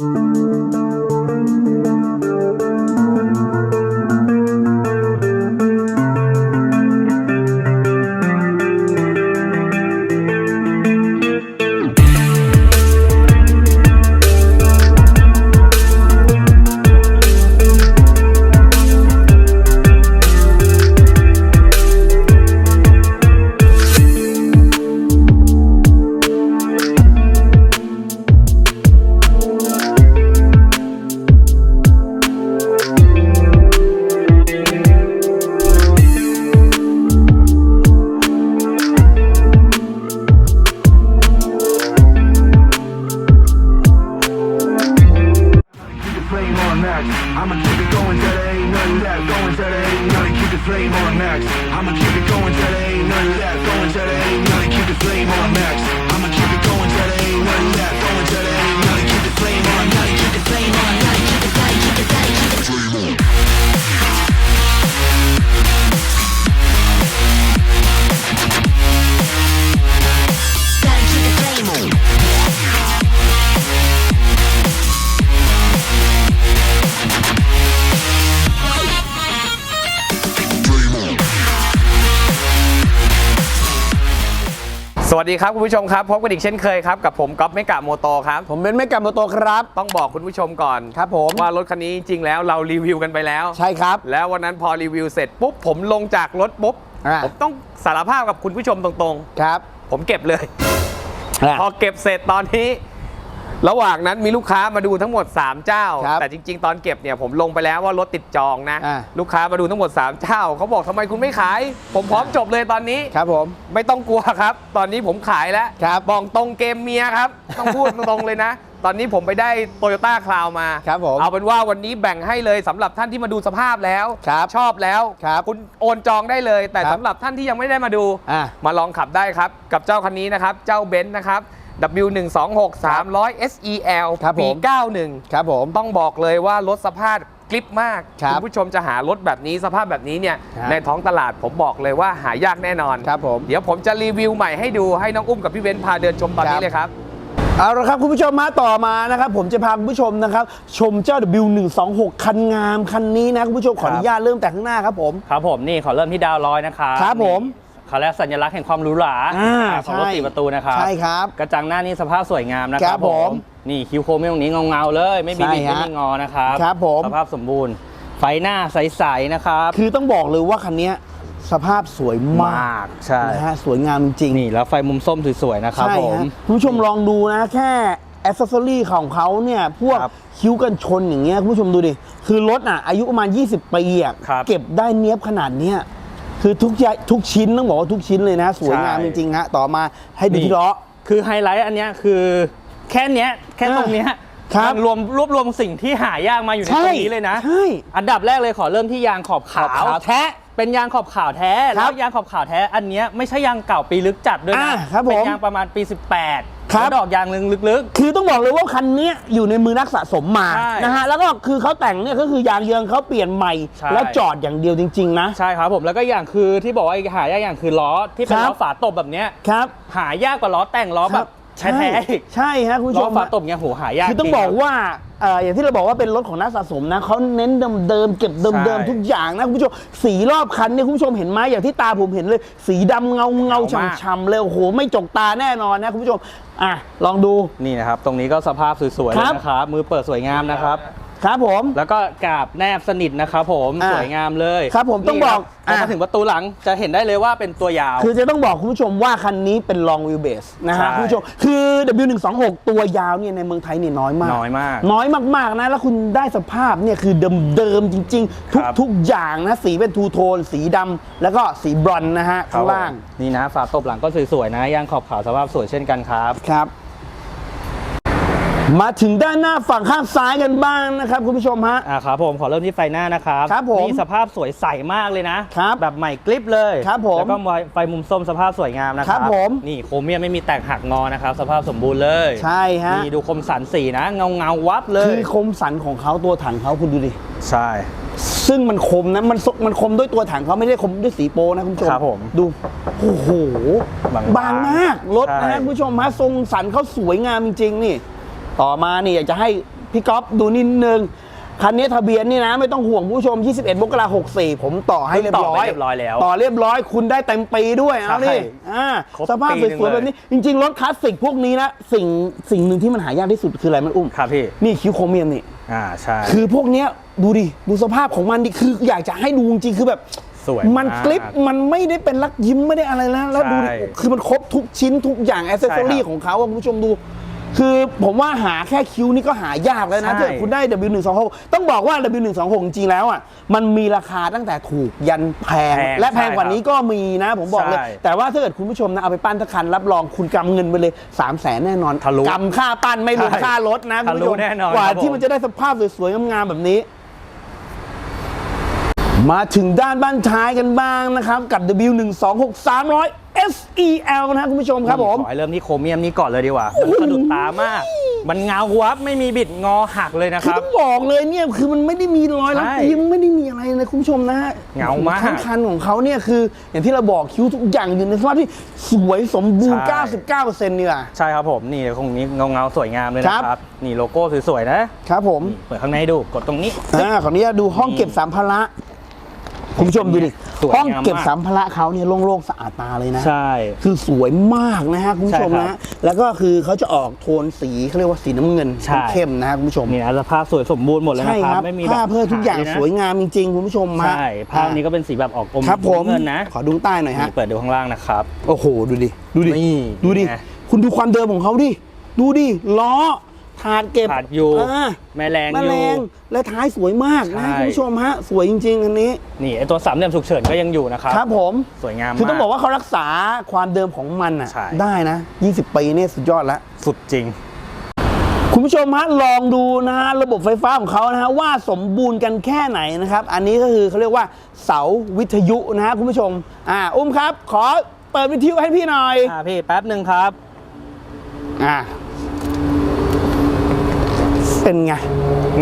Música flame on max. I'ma keep it going till there ain't nothing left. ดีครับคุณผู้ชมครับพบกันอีกเช่นเคยครับกับผมก๊อฟเมกะโมโตครับ ผมเป็นแม่กัมโมโตครับ ต้องบอกคุณผู้ชมก่อนครับผมว่ารถคันนี้จริงๆแล้วเรารีวิวกันไปแล้ว ใช่ครับ แล้ววันนั้นพอรีวิวเสร็จปุ๊บผมลงจากรถปุ๊บอ่าผมต้องสารภาพกับคุณผู้ชมตรงครับๆผมเก็บเลยอะพอเก็บเสร็จตอนนี้ ระหว่างนั้นมีลูกค้ามาดูทั้งหมด 3 เจ้า ครับแต่จริง ๆ ตอนเก็บเนี่ยผมลงไปแล้วว่ารถติดจองนะ อ่า ลูกค้ามาดูทั้งหมด 3 เจ้าเขาบอกทำไมคุณไม่ขาย ผมพร้อมจบเลยตอนนี้ ครับผม ไม่ต้องกลัวครับ ตอนนี้ผมขายแล้วครับบอกตรงเกมเมียครับ ต้องพูดตรงๆเลยนะ ตอนนี้ผมไปได้โตโยต้าคลาวมา ครับผมเอาเป็นว่าวันนี้แบ่งให้เลยสำหรับท่านที่มาดูสภาพแล้ว ครับชอบแล้วครับณโอนจองได้เลย แต่ครับ สำหรับท่านที่ยังไม่ได้มาดู อะ มาลองขับได้ครับ กับเจ้าคันนี้นะครับ เจ้าเบนซ์นะครับ W126 300 SEL ครับปีผม91 ครับผม ต้องบอกเลยว่ารถสภาพกลิปมาก ครับณผู้ชมจะหารถแบบนี้สภาพแบบนี้เนี่ยครับในท้องตลาดผมบอกเลยว่าหายากแน่นอน ครับผม เดี๋ยวผมจะรีวิวใหม่ให้ดูให้น้องอุ้มกับพี่เบนซ์พาเดินชมตอนครันี้บเลยครับ เอาละครับคุณผู้ชมมาต่อมานะครับผมจะพาคุณผู้ชมนะครับ ชมเจ้า W126 คันงามคันนี้นะคุณผู้ชมขออนุญาตเริ่มแต่ข้างหน้าครับผม ครับผมนี่ขอเริ่มที่ดาวร้อยนะครับครับผมนี่ เขาเรียกสัญลักษณ์แห่งความหรูหราอ่าของรถใช่ สี่ประตูนะครับ ใช่ครับ กระจังหน้านี่สภาพสวยงามนะคครัรับบผมนี่คิ้วโครเมียมตรงนี้เงาๆเลย ไม่มีใช่บิดไม่ฮะมีงอนะครับครับผม สภาพสมบูรณ์ ไฟหน้าใสๆนะครับคือต้องบอกเลยว่าคันนี้สภาพสวยมาก ใช่นะฮะสวยงามจริงนี่แล้วไฟมุมส้มสวยๆนะครับใช่ผม ฮะคุณผู้ชมลองดูนะแค่อ c เซอรี่ของเขาเนี่ยพวกครับคิ้วกันชนอย่างเงี้ยคุณผู้ชมดูดิ คือรถอะอายุประมาณ 20 ปีอะครับ เก็บได้เนี้ยบขนาดเนี้ย คือทุกอย่างทุกชิ้นต้องบอกว่าทุกชิ้นเลยนะ สวยงามใช่ จริงๆฮะต่อมาให้ดูนี่ที่ล้อ คือไฮไลท์อันเนี้ยคือแค่เนี้ยแค่ตรงเนี้ยครับ มันรวมรวบรวมสิ่งที่หายากมาอยู่ในตรงนี้เลยนะ ใช่ อันดับแรกเลยขอเริ่มที่ยางขอบขาขอบวขาวแท้เป็นยางขอบขาวแท้ ครัแล้บวยางขอบขาวแท้ อันเนี้ยไม่ใช่ยางเก่าปีลึกจัดด้วยอ่านะครับผมเป็นยางประมาณปี 18 ครับแล้วดอกยางลึกลึก คือต้องบอกเลยว่าคันเนี้ยอยู่ในมือนักสะสมมาใช่นะฮะแล้วก็คือเขาแต่งเนี่ยก็คือยางเยืองเขาเปลี่ยนใหม่ ใช่ แล้วจอดอย่างเดียวจริง ๆ นะ ๆ ใช่ครับผมแล้วก็อย่างคือที่บอกว่าหายากอย่างคือล้อที่เป็นครับ ล้อฝาตบแบบเนี้ยครับหายากกว่าล้อแต่งล้อแบบแท้ๆอีกใช่ฮะคุณผู้ชล้อมฝาตบเนี่ยโหหายากคือต้องจริบอกครับว่า เอ่ออย่างที่เราบอกว่าเป็นรถของนักสะสมนะเขาเน้นเดิมๆเก็บเดิมใช่ๆทุกอย่างนะคุณผู้ชมสีรอบคันเนี่ยคุณผู้ชมเห็นไหมอย่างที่ตาผมเห็นเลย สีดำเงาเงาเงามาก ฉ่ำๆเลยโอ้โหไม่จกตาแน่นอนนะคุณผู้ชมอะลองดู นี่นะครับ ตรงนี้ก็สภาพสวยๆคเลรัยบ นะครับ มือเปิดสวยงามนะครับ ครับผม แล้วก็กาบแนบสนิทนะครับผมอ่าสวยงามเลยครับผมต้องบอกนี่คอ่ารัพอมาถึงประตูหลังจะเห็นได้เลยว่าเป็นตัวยาว คือจะต้องบอกคุณผู้ชมว่าคันนี้เป็น long wheelbase นะใช่ฮะคุณผู้ชม คือ W126 ตัวยาวเนี่ยในเมืองไทยเนี่ยน้อยมาก น้อยมากน้อยมากๆนะ แล้วคุณได้สภาพเนี่ยคือเดิมๆจริง ๆ ทุกครับ ทุกอย่างนะ สีเป็นทูโทน สีดำแล้วก็สีบรอนซ์นะฮะ ข้างล่างนี่นะฝาตบหลังก็สวยๆนะยางขอบขาวสภาพสวยเช่นกันครับ ครับ มาถึงด้านหน้าฝั่งข้างซ้ายกันบ้างนะครับคุณผู้ชมฮะ อ่าครับผมขอเริ่มที่ไฟหน้านะครับครับผมนี่สภาพสวยใสมากเลยนะครับแบบใหม่กริบเลยครับผมแล้วก็ไฟมุมส้มสภาพสวยงามนะคครัรับบผมนี่โครเมียมไม่มีแตกหักงอนะครับสภาพสมบูรณ์เลยใช่ฮะนี่ดูคมสันสีนะเงาเงาๆวับเลยคือคมสันของเขาตัวถังเขาคุณดูดิใช่ ซึ่งมันคมนะมันสมันคมด้วยตัวถังเขาไม่ได้คมด้วยสีโปนะคุณผู้ชมครับผมดูโอ้โหบางๆบางมากรถใช่นะฮะคุณผู้ชมฮะทรงสันเขาสวยงามจริงๆนี่ ต่อมานี่อยากจะให้พี่ก๊อฟดูนิดนึงคันนี้ทะเบียนนี่นะไม่ต้องห่วงผู้ชม 21มกราคม64ผมต่อให้เรียบร้อยต่อไปเรียบร้อยแล้ว ต่อเรียบร้อยคุณได้เต็มปีด้วยเอาใช่นี่อ่าครบสภาพปีหนึ่งสวยๆเลยแบบนี้ จริง ๆ รถคลาสสิกพวกนี้นะสิ่งสิ่งหนึ่งที่มันหายากที่สุดคืออะไรมันอุ้มครับพี่นี่คิ้วโครเมียมนี่อ่าใช่คือพวกเนี้ยดูดิดูสภาพของมันดิคืออยากจะให้ดูจริงๆคือแบบสวยมันมากกลิปมันไม่ได้เป็นลักยิ้มไม่ได้อะไรแล้วแล้วดูดิใช่คือมันครบทุกชิ้นทุกอย่างอ c เซสซอใช่รี่ครับของเขาอะคุณผู้ชมดู คือผมว่าหาแค่คิ้วนี่ก็หายากแล้วนะใช่ ถ้าเกิดคุณได้ W126 ต้องบอกว่า W126 จริงๆแล้วอะมันมีราคาตั้งแต่ถูกยันแพง แพงและแพงกว่าใช่ครับนี้ก็มีนะ ผมบอกเลย ใช่แต่ว่าถ้าเกิดคุณผู้ชมนะเอาไปปั้นตะคันรับรองคุณกำเงินไปเลย 3 0 0แสนแน่นอนทะลุกำค่าปั้นไม่รวมใช่ค่ารถนะคุณผู้ชมทะลุแน่นอนกว่าครับผม ที่มันจะได้สภาพสวยๆงามๆแบบนี้ มาถึงด้านบ้านท้ายกันบ้างนะครับ กับ W126 300 SEL นะครับคุณผู้ชมครับผมขอให้เริ่มที่โครเมียมนี้ก่อนเลยดีกว่า มันสะดุดตามาก มันเงาวับไม่มีบิดงอหักเลยนะคือครับ ต้องบอกเลยเนี่ยคือมันไม่ได้มีรอยรัดใช่ยิ้มไม่ได้มีอะไรเลยคุณผู้ชมนะฮะเงามากทั้งคันของเขาเนี่ยคือ อย่างที่เราบอกคิ้วทุกอย่างอยู่ในสภาพที่สวยสมบูรณ์ ใช่ 99%เนี่ยใช่ครับผมนี่ตรงนี้เงาเงาๆสวยงามเลยนะคครัรับบนี่โลโก้สวยๆนะครับผมนี่เปิดข้างในให้ดูกดตรงนี้ อ่าขออนุญาตดูห้องเก็บสัมภาระ คุณผู้ชมดูดิสวยงามมากห้องเก็บสัมภาระเขาเนี่ยโล่งๆสะอาดตาเลยนะ ใช่ คือสวยมากนะฮะคุณผู้ชมใช่ครันะบแล้วก็คือเขาจะออกโทนสีเขาเรียกว่าสีน้ำเงินใช่ เข้มๆนะฮะคุณผู้ชมนี่นะสภาพสวยสมบูรณ์หมดเลยใช่นะคครัรับบไม่มีผ้าแบบเพื่อทุกอย่างหเลนะสวยงามจริงๆคุณผู้ชมฮะใช่ภาพนี้ก็เป็นสีแบบออกอมครับผมเงินนะขอดูใต้หน่อยฮะ นี่เปิดดูข้างล่างนะครับ โอ้โห ดูดิ ดูดิ นี่ดูดิ ไง คุณดูความเดิมของเขาดิ ดูดิ ล้อ ถาดเก็บถาดอยู่าแม่แรงแม่อยู่แรงและท้ายสวยมากนะใช่ คุณผู้ชมฮะ สวยจริงๆอันนี้ นี่ไอตัวสามเหลี่ยมฉุกเฉินก็ยังอยู่นะครับ ครับผม สวยงามคือต้องมากบอกว่าเขารักษาความเดิมของมันอะ ใช่ ได้นะ 20 ปีเนี่ยสุดยอดแล้ว สุดจริง คุณผู้ชมฮะลองดูนะฮะระบบไฟฟ้าของเขานะฮะว่าสมบูรณ์กันแค่ไหนนะครับ อันนี้ก็คือเขาเรียกว่าเสาวิทยุนะฮะคุณผู้ชม อ่าอุ้มครับ ขอเปิดวิทยุให้พี่หน่อย อ่าพี่แป๊บหนึ่งครับ อ่า เป็นไง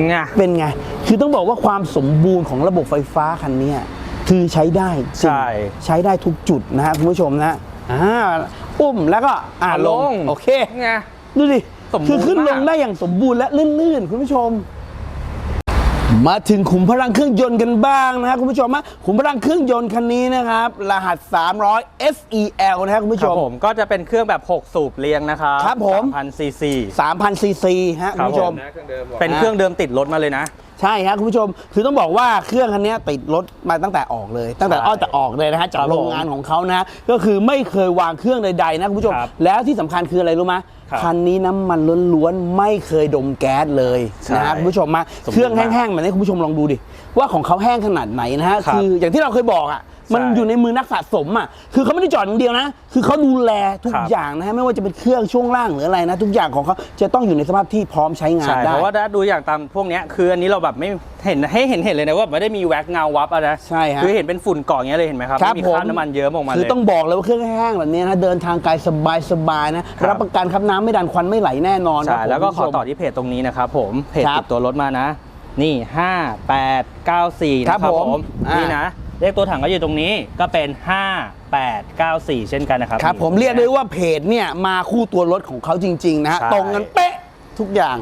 ไงเป็นไง คือต้องบอกว่าความสมบูรณ์ของระบบไฟฟ้าคันเนี้ยคือใช้ได้จริงใช่ ใช้ได้ทุกจุดนะฮะคุณผู้ชมนะอ่าอุ้มแล้วก็อ่าลง โอเค ไง ดูดิ สมบูรณ์คือขึ้นลงมากได้อย่างสมบูรณ์และลื่นๆ คุณผู้ชม มาถึงขุมพลังเครื่องยนต์กันบ้างนะครับคุณผู้ชมฮะขุมพลังเครื่องยนต์คันนี้นะครับรหัส 300 SEL นะครับคุณผู้คชรับมผมก็จะเป็นเครื่องแบบ 6 สูบเรียงนะครับครับผม3,000ซีซี3,000ซีซีฮะคุณผู้ชมนะเครื่องเดิมบอกเป็นเครื่องเดิมติดรถมาเลยนะ ใช่ครับคุณผู้ชมคือต้องบอกว่าเครื่องคันนี้ติดรถมาตั้งแต่ออกเลย ตั้งแต่ใช่อ้อแต่ออกเลยนะฮะจากครับผมโรงงานของเขานะก็คือไม่เคยวางเครื่องใดๆนะคุณผู้ชมครับแล้วที่สำคัญคืออะไรรู้ไหมครับคันนี้น้ำมันล้วนๆไม่เคยดมแก๊สเลยใช่นะฮะคุณผู้ชมมาสมบูรณ์เครื่องแห้งๆแบบนี้คุณผู้ชมลองดูดิว่าของเขาแห้งขนาดไหนนะฮะครับคืออย่างที่เราเคยบอกอะ มันใช่อยู่ในมือนักสะสมอะคือเขาไม่ได้จอดอย่างเดียวนะ คือเขาดูแลทุกครับ อย่างนะฮะไม่ว่าจะเป็นเครื่องช่วงล่างหรืออะไรนะทุกอย่างของเขาจะต้องอยู่ในสภาพที่พร้อมใช้งานใช่ได้ เพราะว่าถ้าดูอย่างตามพวกเนี้ยคืออันนี้เราแบบไม่เห็นให้เห็นเห็นเลยนะว่าไม่ได้มีแว็กเงาวับอะนะใช่ฮะคือเห็นเป็นฝุ่นเกาะอย่างเงี้ยเลยเห็นไหมครับครับไม่มีผมคราบน้ำมันเยิ้มออกมาคือเลยต้องบอกเลยว่าเครื่องแห้งๆแบบนี้นะเดินทางไกลสบายสบายๆนะ ครับ รับประกันครับน้ำไม่ดันควันไม่ไหลแน่นอนใช่ครับผมแล้วก็ขอคุณผู้ชม ต่อที่เพจตรงนี้นะครับผมเพจครับติดตัวรถมานะ นี่ 5 8 9 4ครับนะครับผผมมอ่านี่นี่นะ เลขตัวถังก็อยู่ตรงนี้ก็เป็น 5 8 9 4 เช่นกันนะครับครับผมเรียกได้ว่าเพจเนี่ยมาคู่ตัวรถของเขาจริง ๆ นะฮะใช่ ตรงกันเป๊ะทุกอย่าง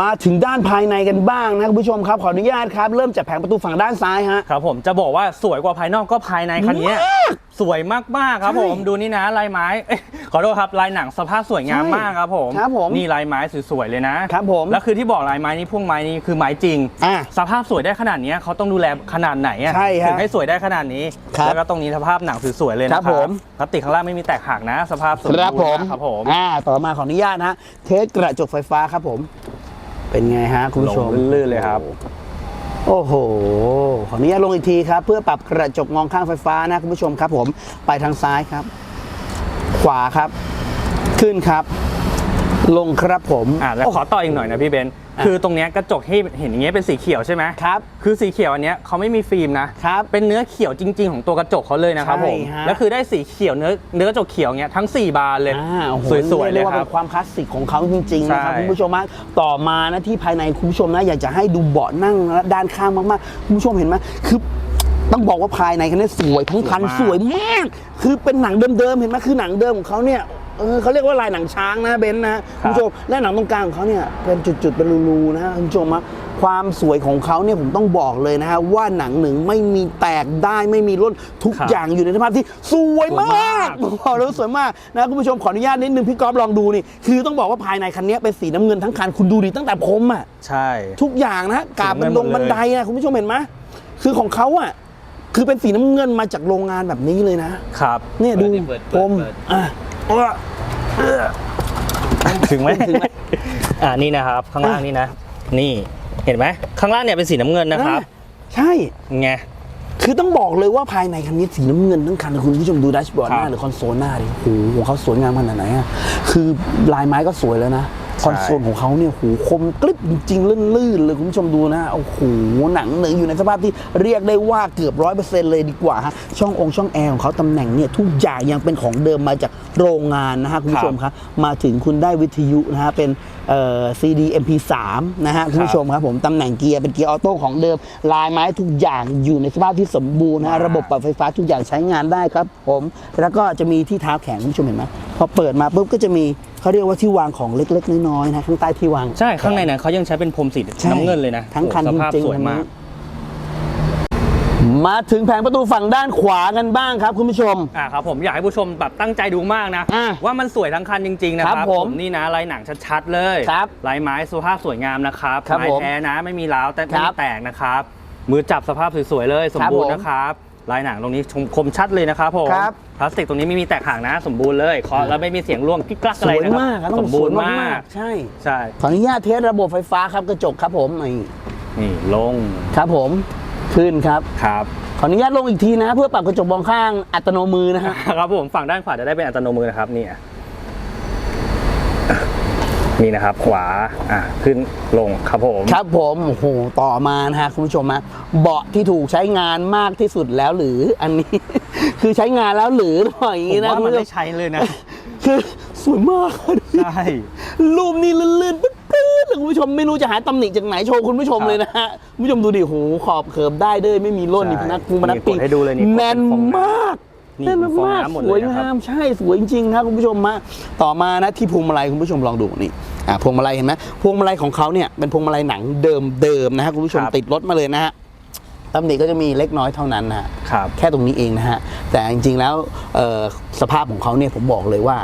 มาถึงด้านภายในกันบ้างนะคุณผู้ชมครับขออนุญาตครับ เริ่มจากแผงประตูฝั่งด้านซ้ายฮะ ครับผมจะบอกว่าสวยกว่าภายนอกก็ภายในคันเนี้ยมากสวยมากๆครับใช่ผมดูนี่นะลายไม้เอ้ยขอโทษครับลายหนังสภาพสวยงามใช่มากครับผมครับผมนี่ลายไม้สวยๆเลยนะครับผม แล้วคือที่บอกลายไม้นี่พวกไม้นี่คือไม้จริง อะ สภาพสวยได้ขนาดเนี้ยเขาต้องดูแลขนาดไหนอะใช่ฮะถึงให้สวยได้ขนาดนี้ ครับแล้วก็ตรงนี้สภาพหนังสวยๆเลยนะคครัรับบผม พลาสติกข้างล่างไม่มีแตกหักนะ สภาพสมครับบูรผณ์มมากครับผม อ่าต่อมาขออนุญาตนะฮะเทสกระจกไฟฟ้าครับผม เป็นไงฮะคุณผู้ชมลงลื่นๆเลยครับ โอ้โห ขออนุญาตลงอีกทีครับ เพื่อปรับกระจกมองข้างไฟฟ้านะคุณผู้ชมครับ ผมไปทางซ้ายครับ ขวาครับ ขึ้นครับ ลงครับผมอะแล้วขอต่ออีกหน่อยนะพี่เบนซ์อะ คือตรงเนี้ยกระจกที่เห็นอย่างเงี้ยเป็นสีเขียวใช่ไหมครับ คือสีเขียวอันเนี้ยเขาไม่มีฟิล์มนะครับเป็นเนื้อเขียวจริง ๆ ของตัวกระจกเขาเลยนะครับผมใช่ฮะ แล้วคือได้สีเขียวเนื้อเนื้อกระจกเขียวเนี้ยทั้ง 4 บานเลย อ่าโอ้โหสวยๆเลเรียกว่าคเป็รับนความคลาสสิกของเขาจริงๆนะครับใช่คุณผู้ชมฮะต่อมานะที่ภายในคุณผู้ชมนะอยากจะให้ดูเบาะนั่งนะด้านข้างมากๆคุณผู้ชมเห็นไหมคือต้องบอกว่าภายในคันนี้สวยทั้งคันสสววยยมากคือเป็นหนังเดิมๆเห็นไหมคือหนังเดิมของเขาเนี่ย เออเขาเรียกว่าลายหนังช้างนะเบนซ์นะคุณผู้ชมและหนังตรงกลางของเขาเนี่ยเป็นจุดๆเป็นรูๆนะคุณผู้ชมฮะความสวยของเขาเนี่ยผมต้องบอกเลยนะฮะว่าหนังหนึ่งไม่มีแตกได้ไม่มีร่นทุกครับอย่างอยู่ในสภาพที่สวยมากสวยมากบอกเลยว่าสวยมากนะคุณผู้ชมขออนุญาตนิดนึงพี่ก๊อฟลองดูนี่คือต้องบอกว่าภายในคันนี้เป็นสีน้ำเงินทั้งคันคุณดูดิตั้งแต่พรมอะใช่ ทุกอย่างนะกาบบันดงสีน้ำเงินหมดเลยบันไดนะคุณผู้ชมเห็นไหมคือของเขาอะคือเป็นสีน้ำเงินมาจากโรงงานแบบนี้เลยนะครับ เนี่ยดูพรมอะเออเออ ถึงไหมถึงไหมอ่านี่นะครับ ข้างล่างนี่นะ นี่เห็นไหมข้างล่างเนี่ยเป็นสีน้ำเงินนะครับ ใช่ไงคือต้องบอกเลยว่าภายในคันนี้สีน้ำเงินทั้งคันคุณผู้ชมดูแดชบอร์ดหครัน้าบหรือคอนโซลหน้าดิโอ้โหของเขาสวยงามขนาดไหนอะคือลายไม้ก็สวยแล้วนะ คอนโซลของเขาเนี่ยโหคมกริบจริงๆลื่นๆเลยคุณผู้ชมดูนะโอ้โหหนังหนึ่งอยู่ในสภาพที่เรียกได้ว่าเกือบร้อยเปอร์เซ็นต์เลยดีกว่าฮะช่ององค์ช่องแอร์ของเขาตำแหน่งเนี่ยทุกอย่างยังเป็นของเดิมมาจากโรงงานนะฮะคุณผู้ชมครับมาถึงคุณได้วิทยุนะฮะเป็นเอ่อ CD MP3 นะฮะคุณผู้ชมครับผมตำแหน่งเกียร์เป็นเกียร์ออโต้ของเดิม ลายไม้ทุกอย่างอยู่ในสภาพที่สมบูรณ์นะฮะระบบปรับไฟฟ้าทุกอย่างใช้งานได้ครับผมแล้วก็จะมีที่เท้าแข็งคุณผู้ชมเห็นไหมพอเปิดมาปุ๊บก็จะมี เขาเรียกว่าที่วางของเล็กๆน้อยๆนะข้างใต้ที่วาง ใช่ข้างในนั้นเขายังใช้เป็นพรมสีใช่น้ำเงินเลยนะทั้งคันโอ้โหสภาพจริงๆสวยมากมาถึงแผงประตูฝั่งด้านขวากันบ้างครับคุณผู้ชม อ่าครับผมอยากให้ผู้ชมแบบตั้งใจดูมากนะ อะว่ามันสวยทั้งคันจริงๆนะคครัรับบผมนี่นะลายหนังชัดๆเลยครับลายไม้สภาพสวยงามนะครับครับไม้ผมแท้นะไม่มีร้าวแต่คไม่รัมีบแตกนะครับ มือจับสภาพสวยๆเลยสมบูรผมณ์นะครับ ลายหนังตรงนี้ชมคมชัดเลยนะครับผมครับพลาสติกตรงนี้ไม่มีแตกห่างนะ สมบูรณ์เลยเคาะแล้วไม่มีเสียงร่วงกิ๊กกลักสอะไรวยนะคมากรับอะต้สองมสบูวยรณ์มามากกๆใช่ใช่ขออนุญาตเทสระบบไฟฟ้าครับกระจกครับผมนี่นี่ลงครับผมขึ้นครับ ครับ ขออนุญาตลงอีกทีนะ เพื่อปรับกระจกมองข้างอัตโนมือนะฮะ ครับผมฝั่งด้านขวาจะได้เป็นอัตโนมือนะครับนี่อะ นี่นะครับขวาอะขึ้นลงครับผมครับผมโอ้โหต่อมานะฮะคุณผู้ชมฮะเบาะที่ถูกใช้งานมากที่สุดแล้วหรืออันนี้ คือใช้งานแล้วหรือหน่อยอย่างผมนี้นะว่าคุณมันผู้ชได้มใช้เลยนะ คือสวยมากใช่รูปนี้ลื่นๆปื๊ดๆเลยคุณผู้ชมไม่รู้จะหาตำหนิจากไหนโชว์คุณผู้ชมครับเลยนะฮะคุณผู้ชมดูดิโหขอบเขิบได้เด้ยไม่มีร่นใช่นี่พนักพุงพนักนี่ปีกกดให้ดูเลยนี่กดเป็นแน่นฟองน้ำมากนี่แน่นฟองมากน้ำหมดสเลยวยนะครับงามใช่สวยจริงๆครับคุณผู้ชมมาต่อมานะที่พวงมาลัยคุณผู้ชมลองดูนี่ อะพวงมาลัยเห็นไหมพวงมาลัยของเขาเนี่ยเป็นพวงมาลัยหนังเดิมๆนะฮะคุณผู้ชมครับติดรถมาเลยนะฮะตำหนิก็จะมีเล็กน้อยเท่านั้นนะฮะครับแค่ตรงนี้เองนะฮะแต่จริงๆแล้วเอ่อสภาพของเขาเนี่ยผมบอกเลยว่า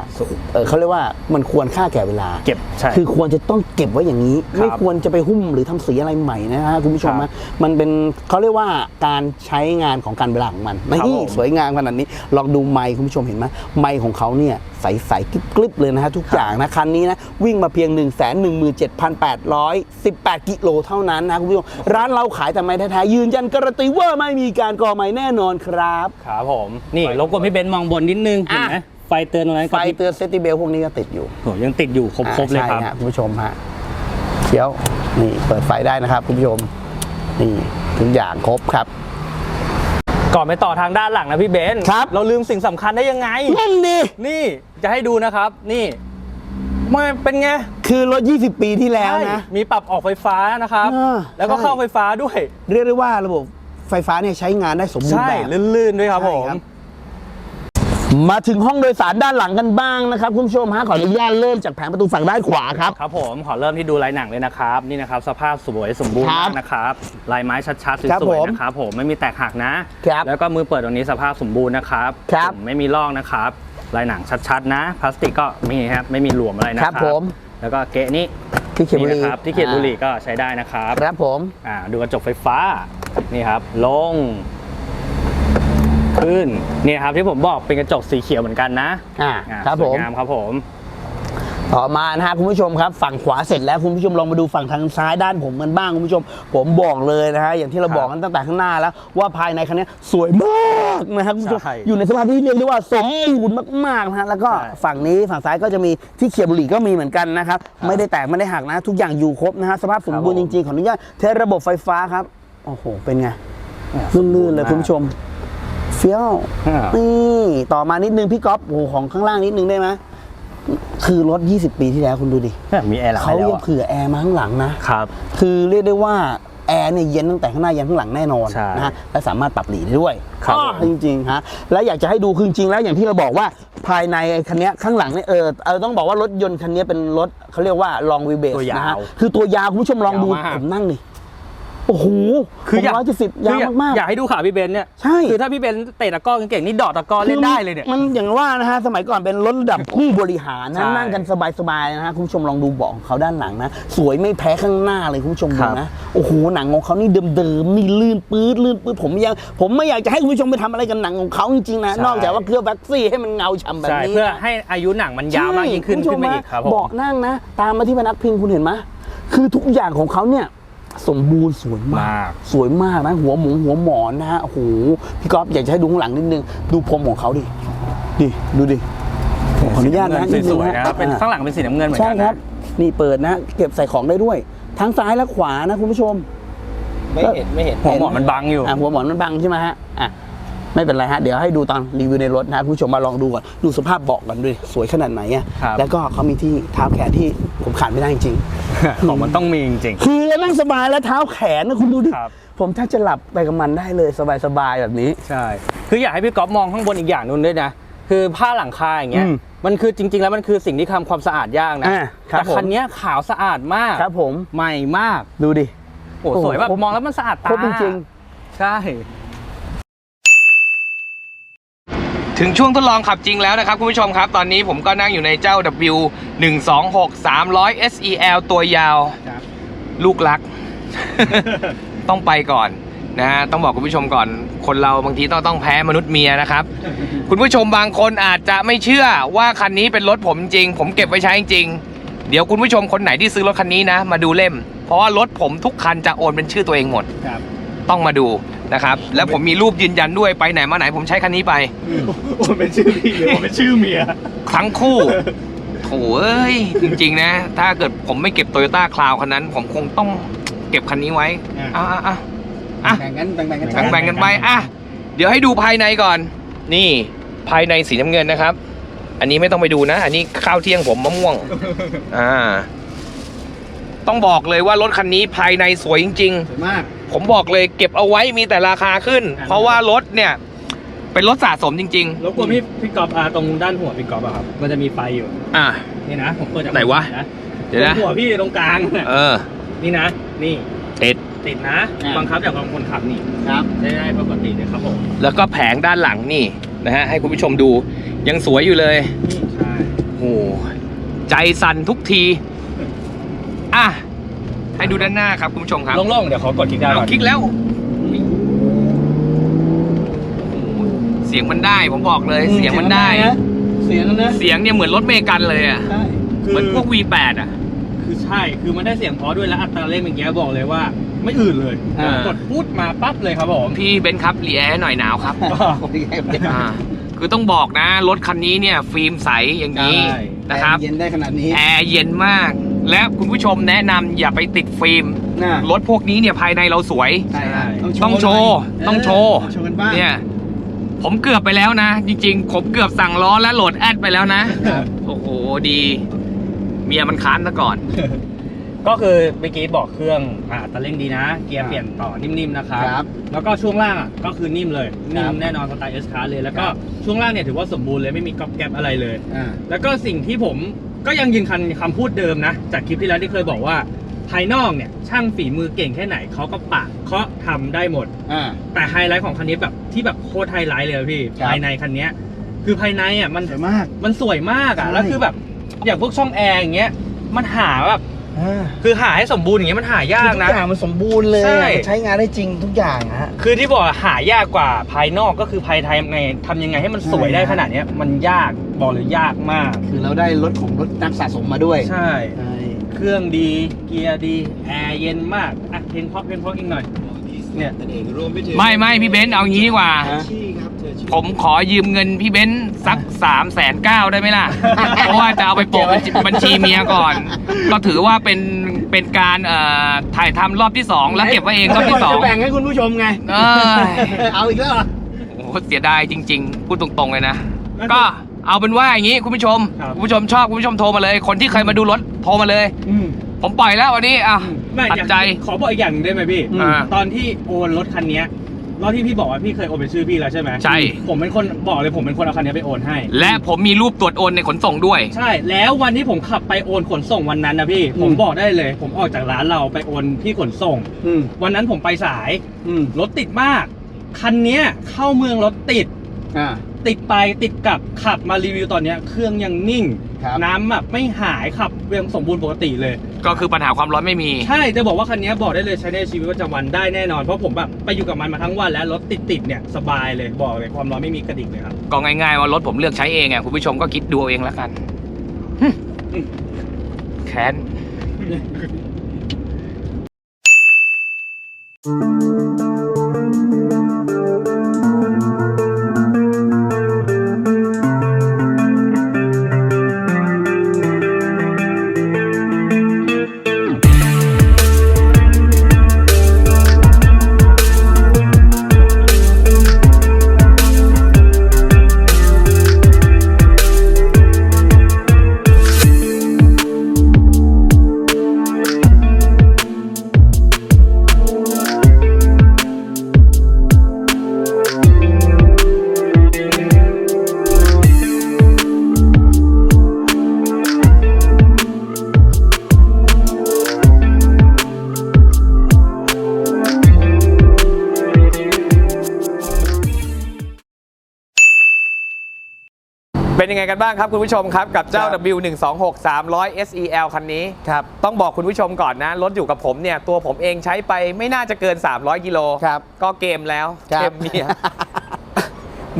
เอ่อเขาเรียกว่ามันควรค่าแก่เวลา เก็บใช่ คือควรจะต้องเก็บไว้อย่างนี้ ครับไม่ควรจะไปหุ้มหรือทำสีอะไรใหม่นะฮะคุณผู้ชมครันะบมันเป็นเขาเรียกว่าการใช้งานของการเวลาของมันครับนี่ผมสวยงามขนาดนี้ลองดูไมค์คุณผู้ชมเห็นไหมไมค์ของเขาเนี่ยใสๆกริบๆเลยนะฮะทุกอย่างนะคันนี้นะวิ่งมาเพียง 1 1 7 8 1 8 กิโลเท่านั้นนะคุณผู้ชมร้านเราขายแต่ไม้แท้ๆยืนยันการันตีว่าไม่มีการก่อไม้แน่นอนครับ ครับผม นี่รบกวนพี่เบนซ์มองบนนิดนึงเห็นไหมอะไฟเตือนตรงนั้นไฟกับพริบเตือนเซติเบลพวกนี้ก็ติดอยู่โหยังติดอยู่ครบๆเลยครับอ่าใช่ฮะคุณผู้ชมฮะเขียวนี่เปิดไฟได้นะครับคุณผู้ชมนี่ทุกอย่างครบครับก่อนไปต่อทางด้านหลังนะพี่เบนซ์ครับ เราลืมสิ่งสำคัญได้ยังไงนั่นดินี่จะให้ดูนะครับ นี่มันเป็นไง คือรถ 20 ปีที่แล้วนะใช่มีปรับออกไฟฟ้านะครับอ่าแล้วก็ใช่เข้าไฟฟ้าด้วย เรียกได้ว่าระบบไฟฟ้าเนี่ยใช้งานได้สมบูรใช่ณ์แบบลื่นๆด้วยครับใช่ผมครับ มาถึงห้องโดยสารด้านหลังกันบ้างนะครับคุณผู้ชมฮะขออนุญาตเริ่มจากแผงประตูฝั่งด้านขวาครับ ครับผมขอเริ่มที่ดูลายหนังเลยนะครับ นี่นะครับ สภาพสวยสมบูรณ์ครับมากนะครับลายไม้ชัดๆสครับวยผมๆนะครับผมไม่มีแตกหักนะ ครับแล้วก็มือเปิดตรงนี้สภาพสมบูรณ์นะครับครับ ผมไม่มีลอกนะครับลายหนังชัดๆ นะพลาสติกก็ไม่มีครับไม่มีหลวมอะไรนะคครัรับบผมแล้วก็เกะนี้ที่เขียนบุนี่รีนะครับที่เขียนบุหรี่ก็ใช้ได้นะครับ ครับผม อ่าดูกระจกไฟฟ้านี่ครับ ลง ขึ้นนี่ครับที่ผมบอกเป็นกระจกสีเขียวเหมือนกันนะอ่าอ่าครับสผวยมงามครับผมต่อมานะฮะคุณผู้ชมครับ ฝั่งขวาเสร็จแล้วคุณผู้ชมลองมาดูฝั่งทางซ้ายด้านผมกันบ้างคุณผู้ชม ผมบอกเลยนะฮะอย่างที่เราครับบอกกันตั้งแต่ข้างหน้าแล้ว ว่าภายในคันนี้สวยมากนะครับคุณผู้ชมใช่อยู่ในสภาพที่เรียกได้ว่าสมบูรณ์มากๆนะฮะแล้วก็ใช่ฝั่งนี้ฝั่งซ้ายก็จะมีที่เขียบบุหรี่ก็มีเหมือนกันนะครับไม่ได้แตกไม่ได้หักนะ ทุกอย่างอยู่ครบนะฮะสภาพสมบูรณ์คจรับผมริงๆขออนุญาตเทสระบบไฟฟ้าครับโอ้โหเป็นไงลื่นๆเลยคุณผู้ชม เฟี้ยว อ่านี่ต่อมานิดนึงพี่ก๊อฟโอ้โหของข้างล่างนิดนึงได้ไหมคือรถ 20 ปีที่แล้วคุณดูดิมีแอร์หลังเขาให้แล้วยังอะเผื่อแอร์มาข้างหลังนะ ครับ คือเรียกได้ว่าแอร์เนี่ยเย็นตั้งแต่ข้างหน้ายันข้างหลังแน่นอนใช่นะฮะและสามารถปรับหลีได้ด้วยครับอ้อจริงๆฮะและอยากจะให้ดูคือจริงๆแล้วอย่างที่เราบอกว่าภายในไอ้คันเนี้ยข้างหลังเนี่ยเออเออต้องบอกว่ารถยนต์คันนี้เป็นรถเขาเรียกว่าลองวีเบสตัวยาวนะฮะคือตัวยาวคุณผู้ชมลองดูยาวมาก ผมนั่งดิ โอ้โหคืออยากร้อยเจ็ดสิบยาวมากๆ อยากให้ดูขาพี่เบนซ์เนี่ยใช่คือถ้าพี่เบนซ์เตะตะกร้อเก่งๆนี่ดอดตะกร้อเล่นได้เลยเนี่ยมันอย่างว่านะฮะสมัยก่อนเป็นรถระดับผู้บริหารนะใช่นั่งกันสบายๆนะฮะคุณผู้ชมลองดูเบาะของเขาด้านหลังนะสวยไม่แพ้ข้างหน้าเลยคุณผู้ชมคดูรับนะโอ้โหหนังของเขานี่เดิมๆนี่ลื่นปื๊ดลื่นปื๊ดผมยังผมไม่อยากจะให้คุณผู้ชมไปทำอะไรกับหนังของเขาจริงๆนะนอกจากว่าเคลือบแว็กซี่ให้มันเงาฉ่ำแบบใช่นี้เพื่อให้อายุหนังมันยาวมากยิ่งขึ้นใช่ขึ้นไปอีกครับผมเบาะนั่งนะ ตามมาที่พนักพิงคุณเห็นไหมคือทุกอย่างของเขาเนี่ย สมบูรณ์สวยมามากกสวยมากนะ หัวหมูหัวหมอนนะฮะโอ้โหพี่ก๊อฟอยากจะให้ดูข้างหลังนิดนึง ดูพรมของเขาดิดิดูดิขออนุญาตนะสีสวยๆดงนะครับเป็นข้างหลังเป็นสีน้ำเงินเหมือนใช่กันครันะ บ นี่เปิดนะ เก็บใส่ของได้ด้วย ทั้งซ้ายและขวานะคุณผู้ชม ไม่เห็นไม่เห็น หัวหมอนมันบังอยู่ อะหัวหมอนมันบังใช่ไหมฮะอะไม่เป็นไรฮะ เดี๋ยวให้ดูตอนรีวิวในรถนะคุณผู้ชมมาลองดูก่อน ดูสภาพเบาะกันด้วย สวยขนาดไหนอะครับ แล้วก็เขามีที่เท้าแขนที่ผมขาดไม่ได้จริง ของมันต้องมีจริง คือเรานั่งสบายแล้วเท้าแขนนะคุณดูดิ ครับ ผมแทบจะหลับไปกับมันได้เลยสบายๆแบบนี้ ๆ ใช่ คืออยากให้พี่ก๊อฟมองข้างบนอีกอย่างนึงด้วยนะ คือผ้าหลังคาอย่างเงี้ย อืมมันคือจริง ๆ แล้วมันคือสิ่งที่ทำความสะอาดยากนะ อ่าครับแต่คันผมเนี้ยขาวสะอาดมาก ครับผม ใหม่มาก ดูดิ โอ้โอ้โหสวยแบบครบ มองแล้วมันสะอาดตาครบจริงใช่ ถึงช่วงทดลองขับจริงแล้วนะครับคุณผู้ชมครับ ตอนนี้ผมก็นั่งอยู่ในเจ้า W 1 2 6 300 SEL ตัวยาว ลูกรัก ต้องไปก่อนนะฮะต้องบอกคุณผู้ชมก่อน คนเราบางทีต้องต้องแพ้มนุษย์เมียนะครับ คุณผู้ชมบางคนอาจจะไม่เชื่อว่าคันนี้เป็นรถผมจริง ผมเก็บไว้ใช้จริง เดี๋ยวคุณผู้ชมคนไหนที่ซื้อรถคันนี้นะ มาดูเล่ม เพราะว่ารถผมทุกคันจะโอนเป็นชื่อตัวเองหมดครับต้องมาดู นะครับ แล้วผมมีรูปยืนยันด้วยไปไหนมาไหนผมใช้คันนี้ไป โอ้เป็นชื่อพี่หรือเป็นชื่อเมีย ทั้งคู่ โถเอ้ย จริงๆนะ ถ้าเกิดผมไม่เก็บโตโยต้าคลาวคันนั้น ผมคงต้องเก็บคันนี้ไว้อะอะอะอะแบ่งกันแบ่งกันแบ่งๆกันไปอะเดี๋ยวให้ดูภายในก่อน นี่ภายในสีน้ำเงินนะครับ อันนี้ไม่ต้องไปดูนะ อันนี้ข้าวเที่ยงผมมะม่วง อ่า ต้องบอกเลยว่ารถคันนี้ภายในสวยจริง ๆ สวยมาก ผมบอกเลยเก็บเอาไว้มีแต่ราคาขึ้นอ่าเพราะว่ารถเนี่ย เป็นรถสะสมจริงรบกวนพี่พี่กอล์ฟอ่าตรงด้านหัวพี่กอล์ฟอะครับ มันจะมีไฟอยู่ๆอะ นี่นะผมเปิดจากไหนวะนะเดี๋ยวนะตรงหัวพี่ตรงกลางเออ นี่นะ นี่ติด ติดนะ อ่า บังคับจากคนขับนี่ครับใช้ได้ปกติเลยครับผมแล้วก็แผงด้านหลังนี่นะฮะให้คุณผู้ชมดูยังสวยอยู่เลยใช่ โอ้โหใจสั่นทุกที อะ ให้ดูด้านหน้าครับคุณผู้ชมครับโล่งๆเดี๋ยวขอกดคลิกได้เอาก่อนคลิกแล้วโอ้โหเสียงมันได้ผมบอกเลย เสียงมันได้เสียงนะเสียงเนี่ยเหมือนรถเมกันเลยอะใช่เหมือนพวก V8 อะ คือใช่คือมันได้เสียงเพราะด้วยและอัตราเร่งเมื่อกี้บอกเลยว่า ไม่อื่นเลยอ่า กดพูดมาปั๊บเลยครับผมพี่เบนซ์ครับรีแอร์หน่อยหนาวครับอ่าคือต้องบอกนะ รถคันนี้เนี่ย ฟิล์มใสอย่างนี้ใช่นะครับ เย็นได้ขนาดนี้ แอร์เย็นมาก และคุณผู้ชมแนะนำอย่าไปติดฟิล์ม น่ะรถพวกนี้เนี่ยภายในเราสวย ใช่ฮะต้องโชว์ต้องโชว์โชว์กันบ้างเนี่ย ผมเกือบไปแล้วนะ จริงๆ ผมเกือบสั่งล้อและโหลดแอดไปแล้วนะ ครับ โอ้โห ดี เมียมันค้านซะก่อน ก็คือเมื่อกี้บอกเครื่องอ่าอัตราเร่งดีนะ เกียร์เปลี่ยนต่อนิ่มๆนะครับ ครับ แล้วก็ช่วงล่างอะก็คือนิ่มเลยครันิ่บมแน่นอนสไตล์เอสคาร์เลย แล้วก็ครับช่วงล่างเนี่ยถือว่าสมบูรณ์เลยไม่มีก๊อบแก๊บอะไรเลย อ่า แล้วก็สิ่งที่ผม ก็ยังยืนคันคำพูดเดิมนะ จากคลิปที่แล้วที่เคยบอกว่า ภายนอกเนี่ยช่างฝีมือเก่งแค่ไหนเขาก็ปะเขาทำได้หมด อ่า แต่ไฮไลท์ของคันนี้แบบที่แบบโคตรไฮไลท์เลยอะพี่ครับ ภายในคันเนี้ยคือภายในอะมันสวยมาก มันสวยมากอะใช่ แล้วคือแบบอย่างพวกช่องแอร์อย่างเงี้ยมันหาแบบอ่า คือหาให้สมบูรณ์อย่างเงี้ยมันหายากทุกนะอย่างมันสมบูรณ์เลยใช่ใช้งานได้จริงทุกอย่างฮะคือที่บอกหายากกว่าภายนอกก็คือภายในไงทำยังไงให้มันสวยได้ใช่ขนาดเนี้ย มันยากบอกเลยยากมาก คือเราได้รถของรถนักสะสมมาด้วย ใช่ใช่เครื่องดีเกียร์ดีแอร์เย็นมากอะเพลงเพราะเพลงเพราะอีกหน่อย เนี่ยไม่ไม่พี่เบนซ์เอางี้ดีกว่า ฮะผมขอยืมเงินพี่เบนซ์สักสามแสนเก้าได้ไหมล่ะ เพราะว่าจะเอาไปโปะบัญชีบัญชีเมียก่อน ก็ถือว่าเป็นเป็นการเอ่อถ่ายทำรอบที่สองแล้วเก็บไว้เองรอบที่สองจะแบ่งให้คุณผู้ชมไง เออเอาอีกแล้วเหรอ โอ้โหเสียดายจริง ๆ พูดตรงๆเลยนะก็เอาเป็นว่าอย่างนี้คุณผู้ชม ครับ คุณผู้ชมชอบคุณผู้ชมโทรมาเลย คนที่เคยมาดูรถโทรมาเลย อืม ผมปล่อยแล้ววันนี้อะไม่ตัดอยากใจขอบอกอีกอย่างหนึ่งได้ไหมพี่อ่าตอนที่โอนรถคันเนี้ยรอบที่พี่บอกว่าพี่เคยโอนเป็นชื่อพี่แล้วใช่ไหมใช่ ผมเป็นคนบอกเลยผมเป็นคนเอาคันนี้ไปโอนให้ และผมมีรูปตรวจโอนในขนส่งด้วย ใช่แล้ววันที่ผมขับไปโอนขนส่งวันนั้นนะพี่ ผมบอกได้เลย ผมออกจากร้านเราไปโอนที่ขนส่ง อืมวันนั้นผมไปสายอืมรถติดมาก คันเนี้ยเข้าเมืองรถติด อ่า ติดไปติดกลับขับมารีวิวตอนเนี้ยเครื่องยังนิ่ง ครับ น้ำแบบไม่หายขับยังสมบูรณ์ปกติเลย ก็คือปัญหาความร้อนไม่มี ใช่จะบอกว่าคันนี้บอกได้เลยใช้ในชีวิตประจำวันได้แน่นอนเพราะผมแบบไปอยู่กับมันมาทั้งวันแล้วรถติดติดๆเนี่ยสบายเลยบอกเลยความร้อนไม่มีกระดิกเลยครับ ก็ง่ายๆว่ารถผมเลือกใช้เองอะคุณผู้ชมก็คิดดูเอาเองแล้วกันฮึแค้น เป็นยังไงกันบ้างครับคุณผู้ชมครับ กับเจ้า ครับ W126 300 SEL คันนี้ ครับ ต้องบอกคุณผู้ชมก่อนนะ รถอยู่กับผมเนี่ย ตัวผมเองใช้ไปไม่น่าจะเกิน 300 กิโลครับก็เกมแล้วครับเกมเมีย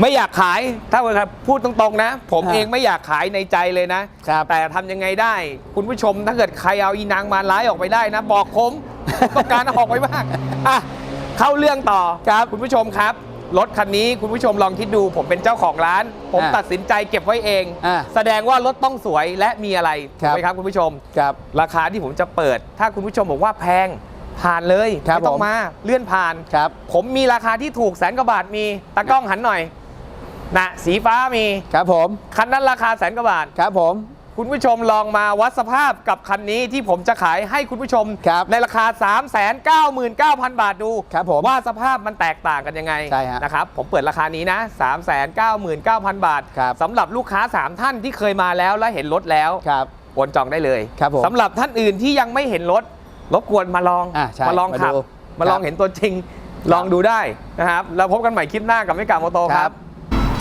ไม่อยากขายถ้าครับพูดตรงๆนะ ผมฮะ เองไม่อยากขายในใจเลยนะ ครับ แต่ทำยังไงได้ คุณผู้ชมถ้าเกิดใครเอาอีนางมารร้ายออกไปได้นะ บอกผมผมต้องการเอาออกไปบ้างอะเข้าเรื่องต่อครับ คุณผู้ชมครับ รถคันนี้คุณผู้ชมลองคิดดูผมเป็นเจ้าของร้าน ผมอะตัดสินใจเก็บไว้เองอะแสดงว่ารถต้องสวยและมีอะไรครัถูกบไหมครับคุณผู้ชมครับราคาที่ผมจะเปิด ถ้าคุณผู้ชมบอกว่าแพงผ่านเลยครับไม่ต้อผงมมาเลื่อนผ่านครับผมมีราคาที่ถูกแสนกว่าบาทมีตากล้องหันหน่อยนะสีฟ้ามีครับผมคันนั้นราคาแสนกว่าบาทครับผม คุณผู้ชมลองมาวัดสภาพกับคันนี้ที่ผมจะขายให้คุณผู้ชม ครับในราคา 3 9 9 0 0 0 บาทดูครับผมว่าสภาพมันแตกต่างกันยังไงใช่ฮะนะครับผมเปิดราคานี้นะ 3 9 9 0 0 0 บาทครับ สำหรับลูกค้า 3 ท่านที่เคยมาแล้วและเห็นรถแล้วครับ โอนจองได้เลยครับผมสำหรับท่านอื่นที่ยังไม่เห็นรถรบกวนมาลองอะใช่มาลองขับมาดูมาลองครับเห็นตัวจริง ลองดูได้นะครับแล้วพบกันใหม่คลิปหน้ากับไม่กาโมโตคครัรับ บ